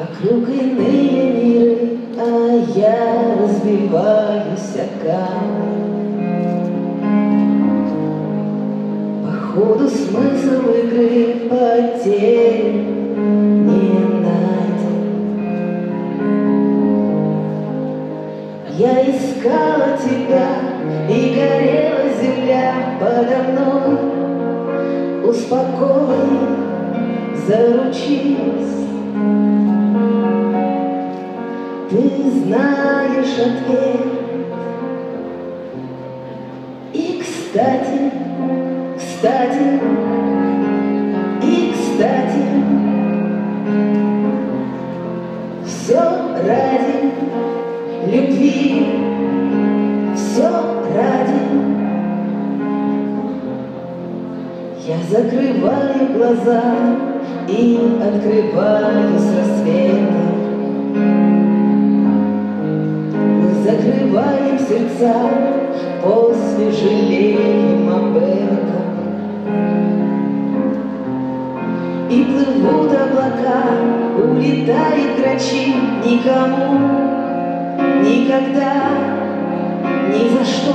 Вокруг иные миры, а я разбиваюсь о камни. Походу смысл игры потерян не найден. Я искала тебя, и горела земля подо мной. Успокой, заручись, ты знаешь ответ. И, кстати, кстати, и, кстати, все ради любви, все ради. Я закрываю глаза и открываю с рассветом. Закрываем сердца, после жалеем об этом. И плывут облака, улетает грачи, никому, никогда, ни за что.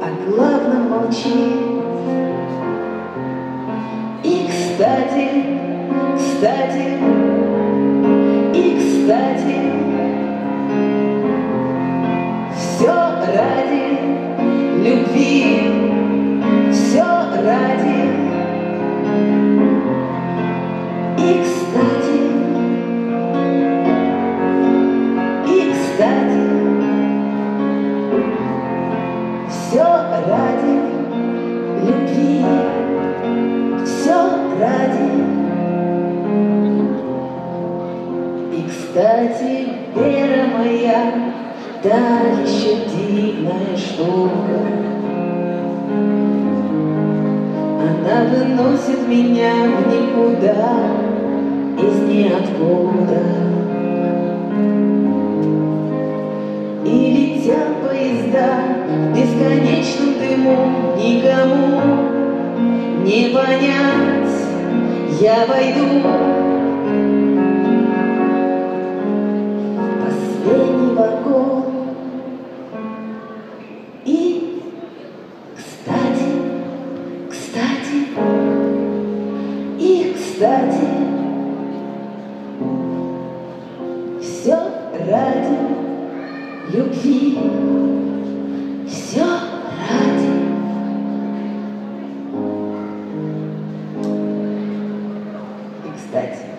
А главное молчи. И, кстати, кстати, любви, все ради. И, кстати, и, кстати, все ради любви, все ради. Кстати, вера моя, та еще дивная Она выносит меня в никуда, из ниоткуда. И летят поезда в бесконечном дыму, никому не понять, я войду кстати, все ради любви, все ради. И, кстати,